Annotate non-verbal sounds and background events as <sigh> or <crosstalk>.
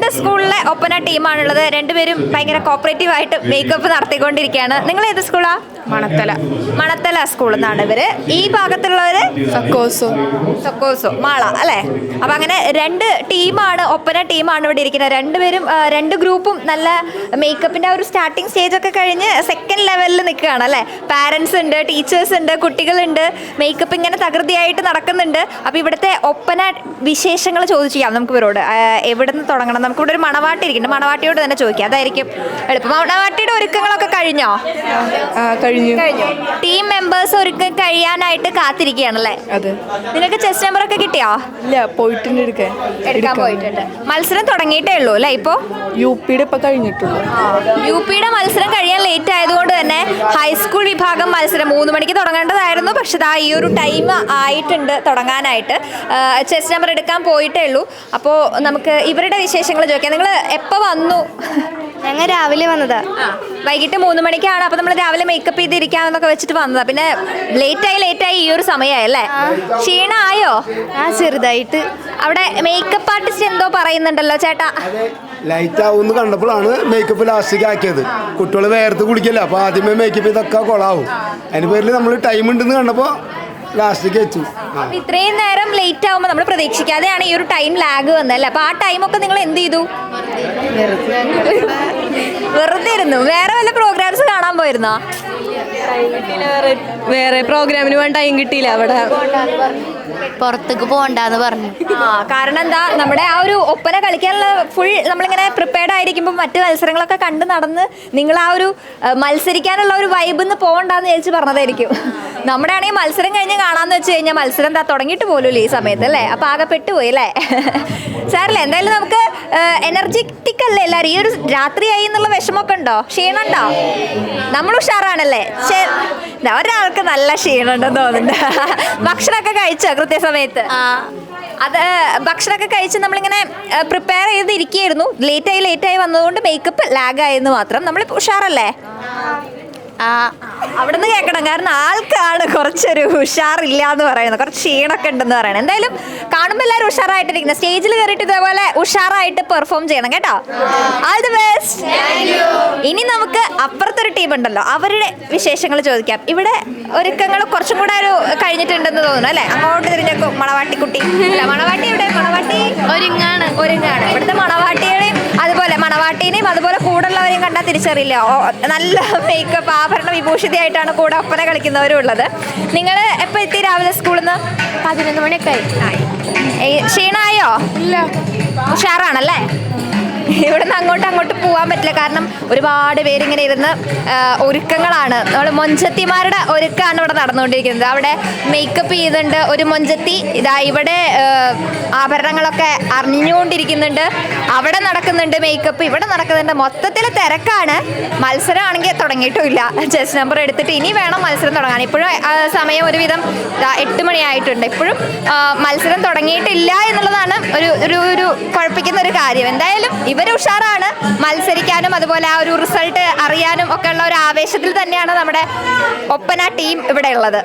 രണ്ട് സ്കൂളിലെ ഒപ്പന ടീമാണുള്ളത്. രണ്ടുപേരും ഭയങ്കര കോപ്പറേറ്റീവ് ആയിട്ട് മേക്കപ്പ് നടത്തിക്കൊണ്ടിരിക്കുകയാണ്. നിങ്ങൾ ഏത് സ്കൂളാ? മണത്തല. മണത്തല സ്കൂളിൽ നിന്നാണ് ഇവർ. ഈ ഭാഗത്തുള്ളവര് സക്കോസോ. സക്കോസോ മാള അല്ലേ? അപ്പൊ അങ്ങനെ രണ്ട് ടീമാണ് ഒപ്പന ടീമാണ് ഇവിടെ ഇരിക്കുന്നത്. രണ്ടുപേരും രണ്ട് ഗ്രൂപ്പും നല്ല മേക്കപ്പിന്റെ ഒരു സ്റ്റാർട്ടിങ് സ്റ്റേജ് ഒക്കെ കഴിഞ്ഞ് സെക്കൻഡ് ലെവലിൽ നിൽക്കുകയാണ് അല്ലേ? പാരന്റ്സ് ഉണ്ട് ടീച്ചേഴ്സ് ഉണ്ട് കുട്ടികളുണ്ട്. മേക്കപ്പ് ഇങ്ങനെ തകൃതിയായിട്ട് നടക്കുന്നുണ്ട്. അപ്പൊ ഇവിടുത്തെ ഒപ്പന വിശേഷങ്ങൾ ചോദിച്ചിരിക്കാം നമുക്ക് ഇവരോട്. എവിടെ നിന്ന് തുടങ്ങണം? നമുക്ക് ഇവിടെ ഒരു മണവാട്ടി ഇരിക്കുന്നുണ്ട്. മണവാട്ടിയോട് തന്നെ ചോദിക്കാം. അതായിരിക്കും എളുപ്പം. മണവാട്ടിയുടെ ഒരുക്കങ്ങളൊക്കെ കഴിഞ്ഞോ. കഴിഞ്ഞു. കഴിഞ്ഞു. ടീം മെമ്പേഴ്സ് ഒരുക്ക കഴിയാനായിട്ട് കാത്തിരിക്കുകയാണല്ലേ? അതെ. നിങ്ങൾക്ക് ചെസ് നമ്പർ ഒക്കെ കിട്ടിയോ? ഇല്ല പോയിട്ടുണ്ട് എടുക്കാൻ. എടുക്കാൻ പോയിട്ടുണ്ട്. മത്സരം തുടങ്ങിയിട്ടേ ഉള്ളൂ അല്ലേ ഇപ്പോ? യു പിയുടെ ഇപ്പൊ കഴിഞ്ഞിട്ടുള്ളൂ. യു പിയുടെ മത്സരം കഴിയാൻ ലേറ്റ് ആയതുകൊണ്ട് തന്നെ ഹൈസ്കൂൾ വിഭാഗം മത്സരം മൂന്ന് മണിക്ക് തുടങ്ങേണ്ടതായിരുന്നു. പക്ഷെ ദാ ഈ ഒരു ടൈം ആയിട്ടുണ്ട് തുടങ്ങാനായിട്ട്. ചെസ് നമ്പർ എടുക്കാൻ പോയിട്ടേ ഉള്ളൂ. അപ്പോൾ നമുക്ക് ഇവരുടെ വിശേഷങ്ങൾ ചോദിക്കാം. നിങ്ങൾ എപ്പോൾ വന്നു? ഞങ്ങൾ രാവിലെ വന്നതാ. ആ, വൈകിട്ട് മൂന്ന് മണിക്കാണ് അപ്പൊ നമ്മൾ രാവിലെ മേക്കപ്പ് ചെയ്തിരിക്കാമെന്നൊക്കെ വെച്ചിട്ട് വന്നതാ. പിന്നെ ലേറ്റ് ആയി ലേറ്റ് ആയി ഈ ഒരു സമയമായല്ലേ ക്ഷീണമായോ ആ. ചെറുതായിട്ട്. അവിടെ മേക്കപ്പ് ആർട്ടിസ്റ്റ് എന്തോ പറയുന്നുണ്ടല്ലോ ചേട്ടാ. ലൈറ്റ് ആവുമെന്ന് കണ്ടപ്പോഴാണ് മേക്കപ്പ് ലാസ്റ്റിക്ക് ആക്കിയത്. കുട്ടികൾ വേർത്ത് കുടിക്കില്ല അപ്പൊ ആദ്യമേ മേക്കപ്പ് ചെയ്തൊക്കെ കൊളാവും. അതിന് പേരിൽ നമ്മൾ ടൈം ഉണ്ടെന്ന് കണ്ടപ്പോൾ ലാസ്റ്റിക്ക് വെച്ചു. ഇത്രയും നേരം ലേറ്റ് ആവുമ്പോൾ നമ്മൾ പ്രതീക്ഷിക്കാതെയാണ് ഈ ഒരു ടൈം ലാഗ് വന്നല്ലേ അപ്പൊ ആ ടൈമൊക്കെ നിങ്ങൾ എന്ത് ചെയ്തു? വെറുതെ ഇരുന്നു. വേറെ വല്ല പ്രോഗ്രാംസ് കാണാൻ പോയിരുന്നോ? വേറെ വേറെ പ്രോഗ്രാമിന് വേണ്ട ടൈം കിട്ടിയില്ല അവിടെ. പുറത്തേക്ക് പോകണ്ടെന്ന് പറഞ്ഞു. ആ കാരണം എന്താ നമ്മുടെ ആ ഒരു ഒപ്പന കളിക്കാനുള്ള ഫുൾ നമ്മളിങ്ങനെ പ്രിപ്പയർഡ് ആയിരിക്കുമ്പോൾ മറ്റു മത്സരങ്ങളൊക്കെ കണ്ട് നടന്ന് നിങ്ങൾ ആ ഒരു മത്സരിക്കാനുള്ള ഒരു വൈബ് എന്ന് പോകണ്ടെന്ന് വിചാരിച്ച് പറഞ്ഞതായിരിക്കും. നമ്മുടെ ആണെങ്കിൽ മത്സരം കഴിഞ്ഞ് കാണാന്ന് വെച്ച് കഴിഞ്ഞാൽ മത്സരം എന്താ തുടങ്ങിയിട്ട് പോലും ഈ സമയത്ത് അല്ലേ? അപ്പൊ ആകെ പെട്ടുപോയി അല്ലേ? സാറല്ലേ എന്തായാലും നമുക്ക് എനർജറ്റിക് അല്ലേ എല്ലാവരും ഈ ഒരു രാത്രിയായി എന്നുള്ള വിഷമമൊക്കെ ഉണ്ടോ? ക്ഷീണുണ്ടോ നമ്മൾ ഉഷാറാണല്ലേ? ഒരാൾക്ക് നല്ല ക്ഷീണുണ്ടെന്ന് തോന്നുന്നുണ്ട്. <laughs> ഭക്ഷണമൊക്കെ കഴിച്ചോ കൃത്യസമയത്ത്? അത് ഭക്ഷണമൊക്കെ കഴിച്ച് നമ്മളിങ്ങനെ പ്രിപ്പയർ ചെയ്ത് ഇരിക്കുകയായിരുന്നു ലേറ്റായി ലേറ്റായി വന്നതുകൊണ്ട് മേക്കപ്പ് ലാഗ് ആയെന്ന് മാത്രം. നമ്മൾ ഉഷാറല്ലേ? ആ. അവിടെ നിന്ന് കേൾക്കണം. കാരണം ആൾക്കാണ് കുറച്ചൊരു ഉഷാറില്ല എന്ന് പറയുന്നത്. കുറച്ച് ക്ഷീണമൊക്കെ ഉണ്ടെന്ന് പറയുന്നത്. എന്തായാലും കാണുമ്പോൾ എല്ലാവരും ഉഷാറായിട്ടിരിക്കുന്നത് സ്റ്റേജിൽ കയറിയിട്ട് ഇതേപോലെ ഉഷാറായിട്ട് പെർഫോം ചെയ്യണം കേട്ടോ. ആൾ ദി ബെസ്റ്റ് ഇനി നമുക്ക് അപ്പുറത്തൊരു ടീം ഉണ്ടല്ലോ. അവരുടെ വിശേഷങ്ങൾ ചോദിക്കാം. ഇവിടെ ഒരുക്കങ്ങൾ കുറച്ചും കൂടെ ഒരു കഴിഞ്ഞിട്ടുണ്ടെന്ന് തോന്നുന്നു അല്ലേ? അങ്ങോട്ട് തിരിഞ്ഞേക്കും. മണവാട്ടി കുട്ടി മണവാട്ടി ഇവിടെ മണവാട്ടി? ഒരുങ്ങാണ്. ഒരുങ്ങാണ്. ഇവിടുത്തെ മണവാട്ടികളെയും അതുപോലെ മണവാട്ടീനെയും അതുപോലെ കൂടുള്ളവരെയും കണ്ടാൽ തിരിച്ചറിയില്ല. നല്ല മേക്കപ്പ് ആഭരണ വിഭൂഷിതയായിട്ടാണ് കൂടെ ഒപ്പന കളിക്കുന്നവരും ഉള്ളത്. നിങ്ങൾ എപ്പോൾ എത്തി രാവിലെ സ്കൂളിൽ നിന്ന് പതിനൊന്ന് മണിയൊക്കെ ആയി. ഏയ്, ക്ഷീണമായോ ഇല്ല ഉഷാറാണല്ലേ <laughs> ഇവിടുന്ന് അങ്ങോട്ട് അങ്ങോട്ട് പോകാൻ പറ്റില്ല. കാരണം ഒരുപാട് പേരിങ്ങനെ ഇരുന്ന് ഒരുക്കങ്ങളാണ്. നമ്മൾ മൊഞ്ചത്തിമാരുടെ ഒരുക്കമാണ് ഇവിടെ നടന്നുകൊണ്ടിരിക്കുന്നത്. അവിടെ മേക്കപ്പ് ചെയ്യുന്നുണ്ട് ഒരു മൊഞ്ചത്തി. ഇതാ ഇവിടെ ആഭരണങ്ങളൊക്കെ അറിഞ്ഞുകൊണ്ടിരിക്കുന്നുണ്ട്. അവിടെ നടക്കുന്നുണ്ട് മേക്കപ്പ് ഇവിടെ നടക്കുന്നുണ്ട്. മൊത്തത്തിൽ തിരക്കാണ്. മത്സരമാണെങ്കിൽ തുടങ്ങിയിട്ടുമില്ല ജസ്റ്റ് നമ്പർ എടുത്തിട്ട് ഇനി വേണം മത്സരം തുടങ്ങാൻ. ഇപ്പോഴും സമയം ഒരുവിധം എട്ട് മണിയായിട്ടുണ്ട്. ഇപ്പോഴും മത്സരം തുടങ്ങിയിട്ടില്ല എന്നുള്ളതാണ് ഒരു ഒരു ഒരു കുഴപ്പിക്കുന്ന ഒരു കാര്യം. എന്തായാലും ഇവർ ഉഷാറാണ് മത്സരിക്കാനും അതുപോലെ ആ ഒരു റിസൾട്ട് അറിയാനും ഒക്കെ ഉള്ള ഒരു ആവേശത്തിൽ തന്നെയാണ് നമ്മുടെ ഒപ്പന ടീം ഇവിടെ ഉള്ളത്.